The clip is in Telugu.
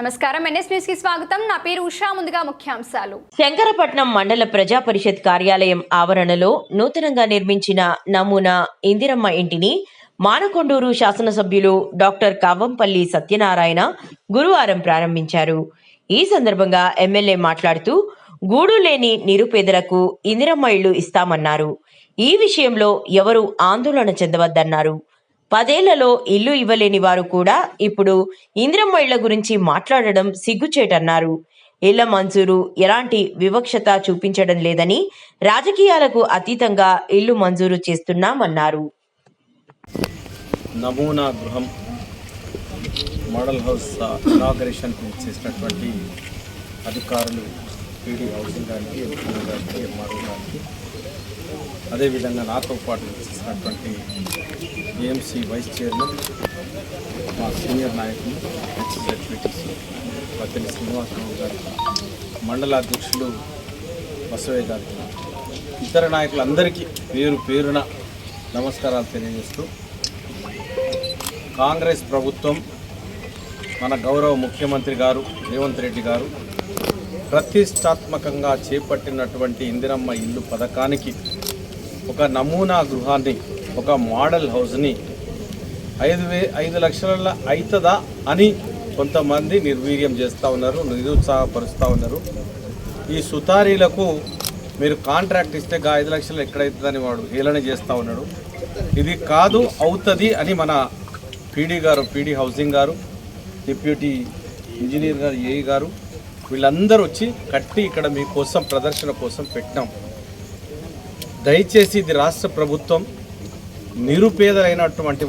నమస్కారం. ఎన్ఎస్ న్యూస్కి స్వాగతం. నా పేరు ఉషా. ముందుగా ముఖ్యాంశాలు. శంకరపట్నం మండల ప్రజా పరిషత్ కార్యాలయం ఆవరణలో నూతనంగా నిర్మించిన నమూనా ఇందిరమ్మ ఇంటిని మానకొండూరు శాసనసభ్యులు డాక్టర్ కావంపల్లి సత్యనారాయణ గురువారం ప్రారంభించారు. ఈ సందర్భంగా ఎమ్మెల్యే మాట్లాడుతూ గూడు లేని నిరుపేదలకు ఇందిరమ్మ ఇళ్ళు ఇస్తామన్నారు. ఈ విషయంలో ఎవరు ఆందోళన చెందవద్దన్నారు. పదేళ్ళలో ఇల్లు ఇవ్వలేని వారు కూడా ఇప్పుడు ఇందిరమ్మ ఇళ్ళ గురించి మాట్లాడడం సిగ్గుచేటన్నారు. ఇళ్ళ మంజూరు ఎలాంటి వివక్షత చూపించడం లేదని రాజకీయాలకు అతీతంగా ఇల్లు మంజూరు చేస్తున్నామన్నారు. నమూనా గృహం మోడల్ హౌస్ ఇనాగరేషన్ చేసినటువంటి అధికారులు పీడీ హౌసింగ్ గారికి ఎంపీ గారికి ఎంఆర్ఓ గారికి అదేవిధంగా నాతో పాటు చేసినటువంటి ఏఎంసీ వైస్ చైర్మన్ మా సీనియర్ నాయకులు ఎక్స్ఎడ్పిటిసి పత్తిని శ్రీనివాసరావు గారు మండల అధ్యక్షులు బసవయ్య గారు. ఇతర నాయకులందరికీ పేరు పేరున నమస్కారాలు తెలియజేస్తూ కాంగ్రెస్ ప్రభుత్వం మన గౌరవ ముఖ్యమంత్రి గారు రేవంత్ రెడ్డి గారు ప్రతిష్టాత్మకంగా చేపట్టినటువంటి ఇందిరమ్మ ఇల్లు పథకానికి ఒక నమూనా గృహాన్ని ఒక మోడల్ హౌస్ని ఐదు వే ఐదు లక్షల అవుతుందా అని కొంతమంది నిర్వీర్యం చేస్తూ ఉన్నారు నిరుత్సాహపరుస్తూ ఉన్నారు. ఈ సుతారీలకు మీరు కాంట్రాక్ట్ ఇస్తే ఐదు లక్షలు ఎక్కడైతుందని వాడు హేళన చేస్తూ ఉన్నాడు. ఇది కాదు అవుతుంది అని మన పీడీ గారు పీడీ హౌసింగ్ గారు డిప్యూటీ ఇంజనీర్ గారు ఏఈ గారు వీళ్ళందరూ వచ్చి కట్టి ఇక్కడ మీకోసం ప్రదర్శన కోసం పెట్టినాం. దయచేసి ఇది రాష్ట్ర ప్రభుత్వం నిరుపేదలైనటువంటి